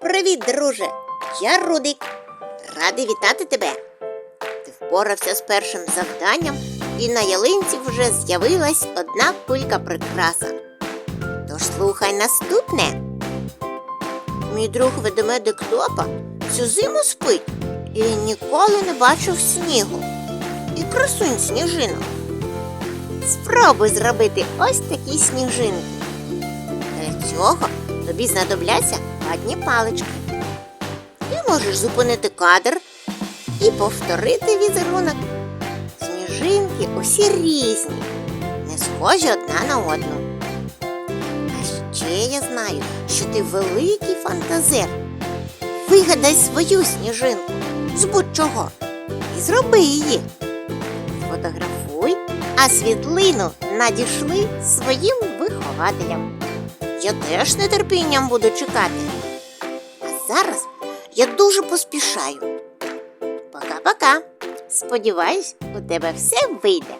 Привіт, друже! Я Рудик. Радий вітати тебе. Ти впорався з першим завданням, і на ялинці вже з'явилась одна кулька прикраса. Тож слухай наступне. Мій друг ведмедик Топа всю зиму спить і ніколи не бачив снігу. І красунь сніжинок. Спробуй зробити ось такі сніжинки. Для цього тобі знадобляться ватні палички. Ти можеш зупинити кадр і повторити візерунок. Сніжинки усі різні, не схожі одна на одну. А ще я знаю, що ти великий фантазер. Вигадай свою сніжинку з будь-чого і зроби її. Сфотографуй, а світлину надішли своїм вихователям. Я теж нетерпінням буду чекати. А зараз я дуже поспішаю. Пока-пока. Сподіваюсь, у тебе все вийде.